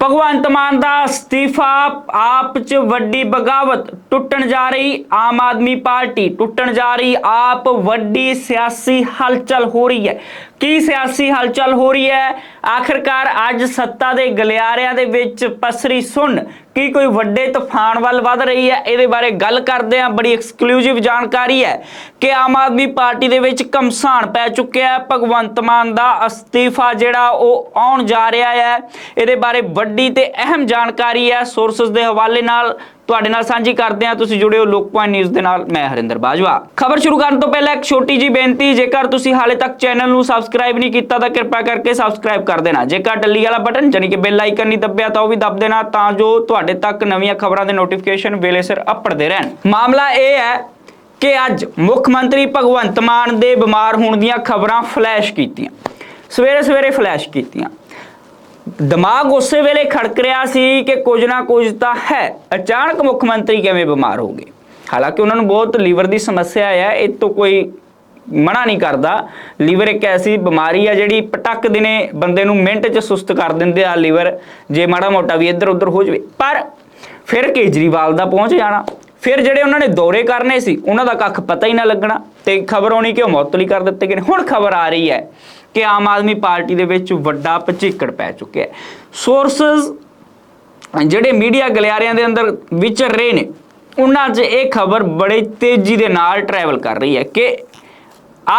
ਭਗਵੰਤ ਮਾਨ ਦਾ ਅਸਤੀਫਾ ਆਪ 'ਚ ਵੱਡੀ ਬਗਾਵਤ, ਟੁੱਟਣ ਜਾ ਰਹੀ ਆਮ ਆਦਮੀ ਪਾਰਟੀ, ਟੁੱਟਣ ਜਾ ਰਹੀ ਆਪ ਵੱਡੀ ਸਿਆਸੀ ਹਲਚਲ ਹੋ ਰਹੀ ਹੈ। ਕੀ ਸਿਆਸੀ ਹਲਚਲ ਹੋ ਰਹੀ ਹੈ? ਆਖਰਕਾਰ ਅੱਜ ਸੱਤਾ ਦੇ ਗਲਿਆਰਿਆਂ ਦੇ ਵਿੱਚ ਪਸਰੀ ਸੁਣ ਕੀ ਕੋਈ ਵੱਡੇ ਤੂਫਾਨ ਵੱਲ ਵੱਧ ਰਹੀ ਹੈ? ਇਹਦੇ ਬਾਰੇ ਗੱਲ ਕਰਦੇ ਹਾਂ। ਬੜੀ ਐਕਸਕਲੂਸਿਵ ਜਾਣਕਾਰੀ ਹੈ ਕਿ ਆਮ ਆਦਮੀ ਪਾਰਟੀ ਦੇ ਵਿੱਚ ਕਮਸਾਨ ਪੈ ਚੁੱਕਿਆ ਹੈ। ਭਗਵੰਤ ਮਾਨ ਦਾ ਅਸਤੀਫਾ ਜਿਹੜਾ ਉਹ ਆਉਣ ਜਾ ਰਿਹਾ ਹੈ। ਇਹਦੇ ਬਾਰੇ ਵੱਡੀ ਤੇ ਅਹਿਮ ਜਾਣਕਾਰੀ ਹੈ। ਸੋਰਸਸ ਦੇ ਹਵਾਲੇ ਨਾਲ ਤੁਹਾਡੇ ਨਾਲ ਸਾਂਝੀ ਕਰਦੇ ਹਾਂ। ਤੁਸੀਂ ਜੁੜੇ ਹੋ ਲੋਕ ਪੁਆਇੰਟ ਨਿਊਜ਼ ਦੇ ਨਾਲ। ਮੈਂ ਹਰਿੰਦਰ ਬਾਜਵਾ। ਖਬਰ ਸ਼ੁਰੂ ਕਰਨ ਤੋਂ ਪਹਿਲਾਂ ਇੱਕ ਛੋਟੀ ਜੀ ਬੇਨਤੀ, ਜੇਕਰ ਤੁਸੀਂ ਹਾਲੇ ਤੱਕ ਚੈਨਲ ਨੂੰ ਸਬਸਕ੍ਰਾਈਬ ਨਹੀਂ ਕੀਤਾ, ਤਾਂ ਕਿਰਪਾ ਕਰਕੇ ਸਬਸਕ੍ਰਾਈਬ ਕਰ ਦੇਣਾ। ਜੇਕਰ ਡੱਲੀ ਵਾਲਾ ਬਟਨ ਜਾਨੀ ਕਿ ਬੈਲ ਆਈਕਨ ਨਹੀਂ ਦੱਬਿਆ, ਤਾਂ ਉਹ ਵੀ ਦੱਬ ਦੇਣਾ, ਤਾਂ ਜੋ ਤੁਹਾਡੇ ਤੱਕ ਨਵੀਆਂ ਖਬਰਾਂ ਦੇ ਨੋਟੀਫਿਕੇਸ਼ਨ ਵੇਲੇ ਸਿਰ ਅੱਪੜਦੇ ਰਹਿਣ। ਮਾਮਲਾ ਇਹ ਹੈ ਕਿ ਅੱਜ ਮੁੱਖ ਮੰਤਰੀ ਭਗਵੰਤ ਮਾਨ ਦੇ ਬਿਮਾਰ ਹੋਣ ਦੀਆਂ ਖਬਰਾਂ ਫਲੈਸ਼ ਕੀਤੀਆਂ। ਸਵੇਰੇ ਸਵੇਰੇ ਫਲੈਸ਼ ਕੀਤੀਆਂ। ਦਿਮਾਗ ਉਸੇ ਵੇਲੇ ਖੜਕ ਰਿਹਾ ਸੀ ਕਿ ਕੁਝ ਨਾ ਕੁਝ ਤਾਂ ਹੈ। ਅਚਾਨਕ ਮੁੱਖ ਮੰਤਰੀ ਕਿਵੇਂ ਬਿਮਾਰ ਹੋ ਗਏ ਹਾਲਾਂਕਿ ਉਹਨਾਂ ਨੂੰ ਬਹੁਤ ਲੀਵਰ ਦੀ ਸਮੱਸਿਆ ਹੈ ਇਹ ਤੋਂ ਕੋਈ ਮਨਾ ਨਹੀਂ ਕਰਦਾ। ਲੀਵਰ ਇੱਕ ਐਸੀ ਬਿਮਾਰੀ ਆ ਜਿਹੜੀ ਪਟਕ ਦਿਨੇ ਬੰਦੇ ਨੂੰ ਮਿੰਟ 'ਚ ਸੁਸਤ ਕਰ ਦਿੰਦੇ ਆ ਲੀਵਰ, ਜੇ ਮਾੜਾ ਮੋਟਾ ਵੀ ਇੱਧਰ ਉੱਧਰ ਹੋ ਜਾਵੇ। ਪਰ ਫਿਰ ਕੇਜਰੀਵਾਲ ਦਾ ਪਹੁੰਚ ਜਾਣਾ। ਫਿਰ ਜਿਹੜੇ ਉਹਨਾਂ ਨੇ ਦੌਰੇ ਕਰਨੇ ਸੀ, ਉਹਨਾਂ ਦਾ ਕੱਖ ਪਤਾ ਹੀ ਨਾ ਲੱਗਣਾ ਤੇ ਖਬਰ ਆਉਣੀ ਕਿ ਉਹ ਮੁਅੱਤਲ ਕਰ ਦਿੱਤੇ ਗਏ ਨੇ। ਹੁਣ ਖਬਰ ਆ ਰਹੀ ਹੈ ਕਿ ਆਮ ਆਦਮੀ ਪਾਰਟੀ ਦੇ ਵਿੱਚ ਵੱਡਾ ਪਚੀਕੜ ਪੈ ਚੁੱਕਿਆ ਹੈ। ਸੋਰਸਸ ਜਿਹੜੇ ਮੀਡੀਆ ਗਲਿਆਰਿਆਂ ਦੇ ਅੰਦਰ ਵਿਚਰ ਰਹੇ ਨੇ, ਉਹਨਾਂ 'ਚ ਇਹ ਖਬਰ ਬੜੇ ਤੇਜ਼ੀ ਦੇ ਨਾਲ ਟਰੈਵਲ ਕਰ ਰਹੀ ਹੈ ਕਿ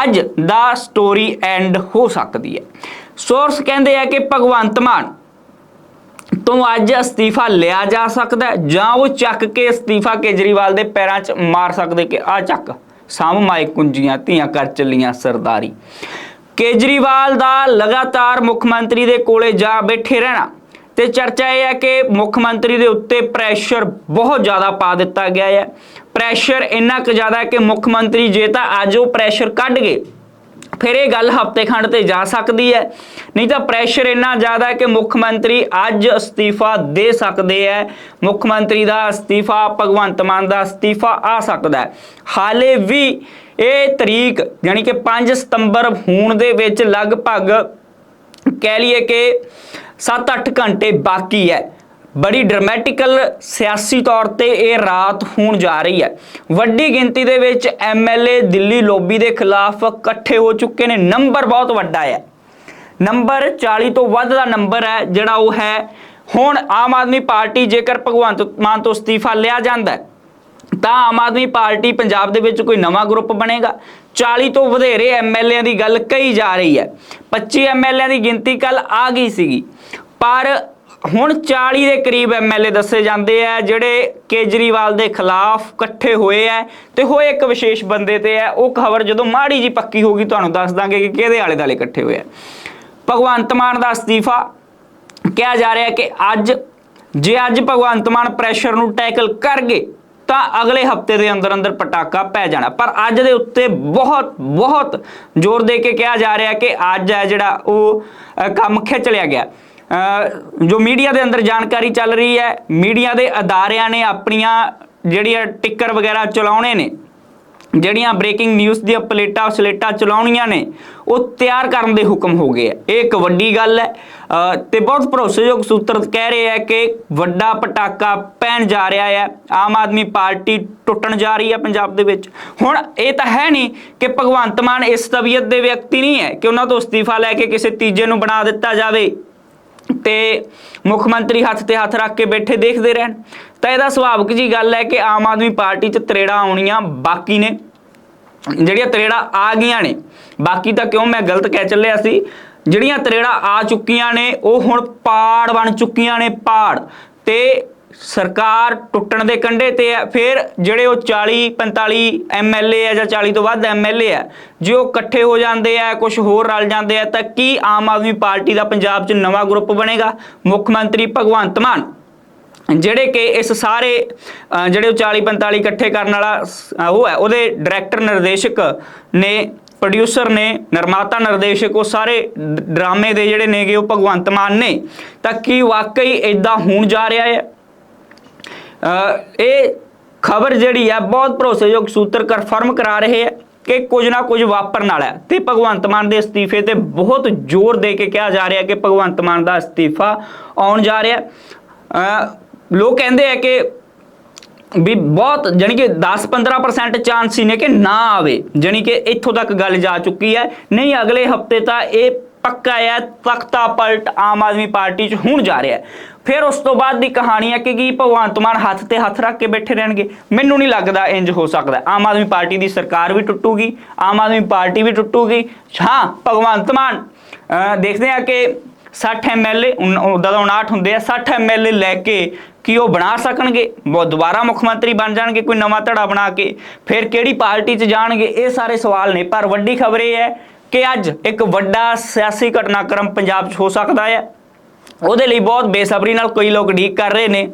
ਅੱਜ ਦਾ ਸਟੋਰੀ ਐਂਡ ਹੋ ਸਕਦੀ ਹੈ। ਸੋਰਸ ਕਹਿੰਦੇ ਆ ਕਿ ਭਗਵੰਤ ਮਾਨ ਤੋਂ ਅੱਜ ਅਸਤੀਫਾ ਲਿਆ ਜਾ ਸਕਦਾ ਜਾਂ ਉਹ ਚੱਕ ਕੇ ਅਸਤੀਫਾ ਕੇਜਰੀਵਾਲ ਦੇ ਪੈਰਾਂ 'ਚ ਮਾਰ ਸਕਦੇ ਕਿ ਆ ਚੱਕ ਸਾਮ ਮਾਈ ਕੁੰਜੀਆਂ, ਧੀਆਂ ਕਰ ਚੱਲੀਆਂ, ਸਰਦਾਰੀ। ਕੇਜਰੀਵਾਲ ਦਾ ਲਗਾਤਾਰ ਮੁੱਖ ਮੰਤਰੀ ਦੇ ਕੋਲੇ ਜਾ ਬੈਠੇ ਰਹਿਣਾ। ਤੇ ਚਰਚਾ ਇਹ ਹੈ ਕਿ ਮੁੱਖ ਮੰਤਰੀ ਦੇ ਉੱਤੇ ਪ੍ਰੈਸ਼ਰ ਬਹੁਤ ਜ਼ਿਆਦਾ ਪਾ ਦਿੱਤਾ ਗਿਆ ਹੈ। ਪ੍ਰੈਸ਼ਰ ਇੰਨਾ ਕੁ ਜ਼ਿਆਦਾ ਹੈ ਕਿ ਮੁੱਖ ਮੰਤਰੀ ਜੇ ਤਾਂ ਅੱਜ ਉਹ ਪ੍ਰੈਸ਼ਰ ਕੱਢ ਗਏ, ਫਿਰ ਇਹ ਗੱਲ ਹਫ਼ਤੇ ਖੰਡ ਤੇ ਜਾ ਸਕਦੀ ਹੈ। ਨਹੀਂ ਤਾਂ ਪ੍ਰੈਸ਼ਰ ਇੰਨਾ ਜ਼ਿਆਦਾ ਹੈ ਕਿ ਮੁੱਖ ਮੰਤਰੀ ਅੱਜ ਅਸਤੀਫਾ ਦੇ ਸਕਦੇ ਹੈ। ਮੁੱਖ ਮੰਤਰੀ ਦਾ ਅਸਤੀਫਾ, ਭਗਵੰਤ ਮਾਨ ਦਾ ਅਸਤੀਫਾ ਆ ਸਕਦਾ ਹੈ। ਹਾਲੇ ਵੀ ਇਹ ਤਰੀਕ ਯਾਨੀ ਕਿ 5 ਸਤੰਬਰ ਹੋਣ ਦੇ ਵਿੱਚ ਲਗਭਗ ਕਹਿ ਲਈਏ ਕਿ 7-8 ਘੰਟੇ ਬਾਕੀ ਹੈ। ਬੜੀ ਡਰਾਮੈਟਿਕਲ ਸਿਆਸੀ ਤੌਰ ਤੇ ਇਹ ਰਾਤ ਹੋਣ ਜਾ ਰਹੀ ਹੈ। ਵੱਡੀ ਗਿਣਤੀ ਦੇ ਵਿੱਚ ਐਮਐਲਏ ਦਿੱਲੀ ਲੋਬੀ ਦੇ ਖਿਲਾਫ ਇਕੱਠੇ ਹੋ ਚੁੱਕੇ ਨੇ। ਨੰਬਰ ਬਹੁਤ ਵੱਡਾ ਹੈ। ਨੰਬਰ 40 ਤੋਂ ਵੱਧ ਦਾ ਨੰਬਰ ਹੈ, ਜਿਹੜਾ ਉਹ ਹੈ। ਹੁਣ ਆਮ ਆਦਮੀ ਪਾਰਟੀ ਜੇਕਰ ਭਗਵੰਤ ਮਾਨ ਤੋਂ ਅਸਤੀਫਾ ਲਿਆ ਜਾਂਦਾ ਹੈ ਤਾਂ ਆਮ ਆਦਮੀ ਪਾਰਟੀ ਪੰਜਾਬ ਦੇ ਵਿੱਚ ਕੋਈ ਨਵਾਂ ਗਰੁੱਪ ਬਣੇਗਾ। 40 ਤੋਂ ਵਧੇਰੇ ਐਮਐਲਏਆਂ ਦੀ ਗੱਲ ਕਹੀ ਜਾ ਰਹੀ ਹੈ। 25 ਐਮਐਲਏਆਂ ਦੀ ਗਿਣਤੀ ਕੱਲ ਆ ਗਈ ਸੀਗੀ। ਪਰ ਹੁਣ 40 ਦੇ ਕਰੀਬ ਐਮਐਲਏ ਦੱਸੇ ਜਾਂਦੇ ਆ, ਜਿਹੜੇ ਕੇਜਰੀਵਾਲ ਦੇ ਖਿਲਾਫ ਇਕੱਠੇ ਹੋਏ ਆ ਤੇ ਹੋਏ ਇੱਕ ਵਿਸ਼ੇਸ਼ ਬੰਦੇ ਤੇ ਆ। ਉਹ ਖਬਰ ਜਦੋਂ ਮਾੜੀ ਜੀ ਪੱਕੀ ਹੋਗੀ ਤੁਹਾਨੂੰ ਦੱਸ ਦਾਂਗੇ ਕਿ ਕਿਹਦੇ ਆਲੇ ਦਾਲੇ ਇਕੱਠੇ ਹੋਏ ਆ। ਭਗਵੰਤ ਮਾਨ ਦਾ ਅਸਤੀਫਾ। ਕਿਹਾ ਜਾ ਰਿਹਾ ਕਿ ਅੱਜ, ਜੇ ਅੱਜ ਭਗਵੰਤ ਮਾਨ ਪ੍ਰੈਸ਼ਰ ਨੂੰ ਟੈਕਲ ਕਰ ਗਏ ਤਾਂ ਅਗਲੇ ਹਫ਼ਤੇ ਦੇ ਅੰਦਰ ਅੰਦਰ ਪਟਾਕਾ ਪੈ ਜਾਣਾ। ਪਰ ਅੱਜ ਦੇ ਉੱਤੇ ਬਹੁਤ ਬਹੁਤ ਜ਼ੋਰ ਦੇ ਕੇ ਕਿਹਾ ਜਾ ਰਿਹਾ ਕਿ ਅੱਜ ਹੈ ਜਿਹੜਾ ਉਹ ਕੰਮ ਖਿੱਚ ਲਿਆ ਗਿਆ। ਜੋ ਮੀਡੀਆ ਦੇ ਅੰਦਰ ਜਾਣਕਾਰੀ ਚੱਲ ਰਹੀ ਹੈ, ਮੀਡੀਆ ਦੇ ਅਦਾਰਿਆਂ ਨੇ ਆਪਣੀਆਂ ਜਿਹੜੀਆਂ ਟਿੱਕਰ ਵਗੈਰਾ ਚਲਾਉਣੇ ਨੇ, ਜਿਹੜੀਆਂ ਬ੍ਰੇਕਿੰਗ ਨਿਊਜ਼ ਦੀਆਂ ਪਲੇਟਾਂ ਸਲੇਟਾਂ ਚਲਾਉਣੀਆਂ ਨੇ, ਉਹ ਤਿਆਰ ਕਰਨ ਦੇ ਹੁਕਮ ਹੋ ਗਏ ਆ ਇਹ ਇੱਕ ਵੱਡੀ ਗੱਲ ਹੈ ਤੇ ਬਹੁਤ ਭਰੋਸੇਯੋਗ ਸੂਤਰ ਕਹਿ ਰਹੇ ਆ ਕਿ ਵੱਡਾ ਪਟਾਕਾ ਪੈਣ ਜਾ ਰਿਹਾ ਹੈ ਆਮ ਆਦਮੀ ਪਾਰਟੀ ਟੁੱਟਣ ਜਾ ਰਹੀ ਹੈ ਪੰਜਾਬ ਦੇ ਵਿੱਚ। ਹੁਣ ਇਹ ਤਾਂ ਹੈ ਨਹੀਂ ਕਿ ਭਗਵੰਤ ਮਾਨ ਇਸ ਤਬੀਅਤ ਦੇ ਵਿਅਕਤੀ ਨਹੀਂ ਹੈ ਕਿ ਉਹਨਾਂ ਤੋਂ ਅਸਤੀਫਾ ਲੈ ਕੇ ਕਿਸੇ ਤੀਜੇ ਨੂੰ ਬਣਾ ਦਿੱਤਾ ਜਾਵੇ। ਤੇ ਮੁੱਖ ਮੰਤਰੀ ਹੱਥ ਤੇ ਹੱਥ ਰੱਖ ਕੇ ਬੈਠੇ ਦੇਖਦੇ ਰਹਿਣ। ਤਾਂ ਇਹਦਾ ਸੁਭਾਵਿਕ ਜੀ ਗੱਲ ਹੈ ਕਿ ਆਮ ਆਦਮੀ ਪਾਰਟੀ 'ਚ ਤਰੇੜਾਂ ਆਉਣੀਆਂ ਬਾਕੀ ਨੇ। ਜਿਹੜੀਆਂ ਤਰੇੜਾਂ ਆ ਗਈਆਂ ਨੇ। ਬਾਕੀ ਤਾਂ ਕਿਉਂ ਮੈਂ ਗਲਤ ਕਹਿ ਚੱਲਿਆ ਸੀ? ਜਿਹੜੀਆਂ ਤਰੇੜਾਂ ਆ ਚੁੱਕੀਆਂ ਨੇ, ਉਹ ਹੁਣ ਪਾੜ ਬਣ ਚੁੱਕੀਆਂ ਨੇ, ਪਾੜ। ਤੇ ਸਰਕਾਰ ਟੁੱਟਣ ਦੇ ਕੰਢੇ ਤੇ ਹੈ ਫਿਰ ਜਿਹੜੇ ਉਹ 40 45 ਐਮਐਲਏ ਆ ਜਾਂ 40 ਤੋਂ ਵੱਧ ਐਮਐਲਏ ਆ, ਜੇ ਉਹ ਇਕੱਠੇ ਹੋ ਜਾਂਦੇ ਆ ਕੁਝ ਹੋਰ ਰਲ ਜਾਂਦੇ ਆ, ਤਾਂ ਕੀ ਆਮ ਆਦਮੀ ਪਾਰਟੀ ਦਾ ਪੰਜਾਬ 'ਚ ਨਵਾਂ ਗਰੁੱਪ ਬਣੇਗਾ? ਮੁੱਖ ਮੰਤਰੀ ਭਗਵੰਤ ਮਾਨ, ਜਿਹੜੇ ਕਿ ਇਸ ਸਾਰੇ ਜਿਹੜੇ ਉਹ 40 45 ਇਕੱਠੇ ਕਰਨ ਵਾਲਾ ਉਹ ਹੈ, ਉਹਦੇ ਡਾਇਰੈਕਟਰ, ਨਿਰਦੇਸ਼ਕ ਨੇ ਪ੍ਰੋਡਿਊਸਰ ਨੇ, ਨਿਰਮਾਤਾ ਨਿਰਦੇਸ਼ਕ, ਉਹ ਸਾਰੇ ਡਰਾਮੇ ਦੇ ਜਿਹੜੇ ਨੇਗੇ, ਉਹ ਭਗਵੰਤ ਮਾਨ ਨੇ। ਤਾਂ ਕੀ ਵਾਕਈ ਇਦਾਂ ਹੋਣ ਜਾ ਰਿਹਾ ਹੈ? ਇਹ ਖਬਰ ਜਿਹੜੀ ਹੈ, ਬਹੁਤ ਭਰੋਸੇਯੋਗ ਸੂਤਰ ਕਨਫਰਮ ਕਰਾ ਰਹੇ ਹੈ ਕਿ ਕੁਝ ਨਾ ਕੁਝ ਵਾਪਰਨ ਵਾਲਾ ਹੈ। ਤੇ ਭਗਵੰਤ ਮਾਨ ਦੇ ਅਸਤੀਫੇ ਤੇ ਬਹੁਤ ਜ਼ੋਰ ਦੇ ਕੇ ਕਿਹਾ ਜਾ ਰਿਹਾ ਕਿ ਭਗਵੰਤ ਮਾਨ ਦਾ ਅਸਤੀਫਾ ਆਉਣ ਜਾ ਰਿਹਾ ਅਹ ਲੋਕ ਕਹਿੰਦੇ ਆ ਕਿ ਵੀ ਬਹੁਤ ਜਾਣੀ ਕਿ 10-15% ਚਾਂਸ ਸੀ ਨੇ ਕਿ ਨਾ ਆਵੇ। ਜਾਣੀ ਕਿ ਇੱਥੋਂ ਤੱਕ ਗੱਲ ਜਾ ਚੁੱਕੀ ਹੈ। ਨਹੀਂ, ਅਗਲੇ ਹਫ਼ਤੇ ਤਾਂ ਇਹ ਪੱਕਾ ਹੈ, ਤਖਤਾ ਪਲਟ ਆਮ ਆਦਮੀ ਪਾਰਟੀ 'ਚ ਹੁਣ ਜਾ ਰਿਹਾ ਹੈ। ਫਿਰ ਉਸ ਤੋਂ ਬਾਅਦ ਦੀ ਕਹਾਣੀ ਹੈ ਕਿ ਕੀ ਭਗਵੰਤ ਮਾਨ ਹੱਥ ਤੇ ਹੱਥ ਰੱਖ ਕੇ ਬੈਠੇ ਰਹਿਣਗੇ। ਮੈਨੂੰ ਨਹੀਂ ਲੱਗਦਾ ਇੰਜ ਹੋ ਸਕਦਾ। ਆਮ ਆਦਮੀ ਪਾਰਟੀ ਦੀ ਸਰਕਾਰ ਵੀ ਟੁੱਟੂਗੀ, ਆਮ ਆਦਮੀ ਪਾਰਟੀ ਵੀ ਟੁੱਟੂਗੀ। ਹਾਂ, ਭਗਵੰਤ ਮਾਨ ਦੇਖਦੇ ਆ ਕਿ 60 ਐਮਐਲਏ ਉਹਦਾ ਤਾਂ 59 ਹੁੰਦੇ ਆ 60 ਐਮਐਲਏ ਲੈ ਕੇ ਕੀ ਉਹ ਬਣਾ ਸਕਣਗੇ? ਦੁਬਾਰਾ ਮੁੱਖ ਮੰਤਰੀ ਬਣ ਜਾਣਗੇ ਕੋਈ ਨਵਾਂ ਧੜਾ ਬਣਾ ਕੇ? ਫਿਰ ਕਿਹੜੀ ਪਾਰਟੀ 'ਚ ਜਾਣਗੇ? ਇਹ ਸਾਰੇ ਸਵਾਲ ਨੇ, ਪਰ ਵੱਡੀ ਖਬਰ ਇਹ ਹੈ ਕਿ ਅੱਜ ਇੱਕ ਵੱਡਾ ਸਿਆਸੀ ਘਟਨਾਕ੍ਰਮ ਪੰਜਾਬ 'ਚ ਹੋ ਸਕਦਾ ਹੈ ਉਹਦੇ ਲਈ ਬਹੁਤ ਬੇਸਬਰੀ ਨਾਲ ਕਈ ਲੋਕ ਉਡੀਕ ਕਰ ਰਹੇ ਨੇ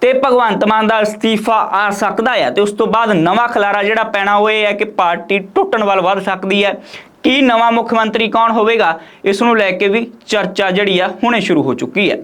ਤੇ ਭਗਵੰਤ ਮਾਨ ਦਾ ਅਸਤੀਫਾ ਆ ਸਕਦਾ ਹੈ ਤੇ ਉਸ ਤੋਂ ਬਾਅਦ ਨਵਾਂ ਖਲਾਰਾ ਜਿਹੜਾ ਪੈਣਾ ਉਹ ਇਹ ਹੈ ਕਿ ਪਾਰਟੀ ਟੁੱਟਣ ਵੱਲ ਵੱਧ ਸਕਦੀ ਹੈ। ਕੀ ਨਵਾਂ ਮੁੱਖ ਮੰਤਰੀ ਕੌਣ ਹੋਵੇਗਾ? ਇਸ ਨੂੰ ਲੈ ਕੇ ਵੀ ਚਰਚਾ ਜਿਹੜੀ ਆ ਹੁਣੇ ਸ਼ੁਰੂ ਹੋ ਚੁੱਕੀ ਹੈ।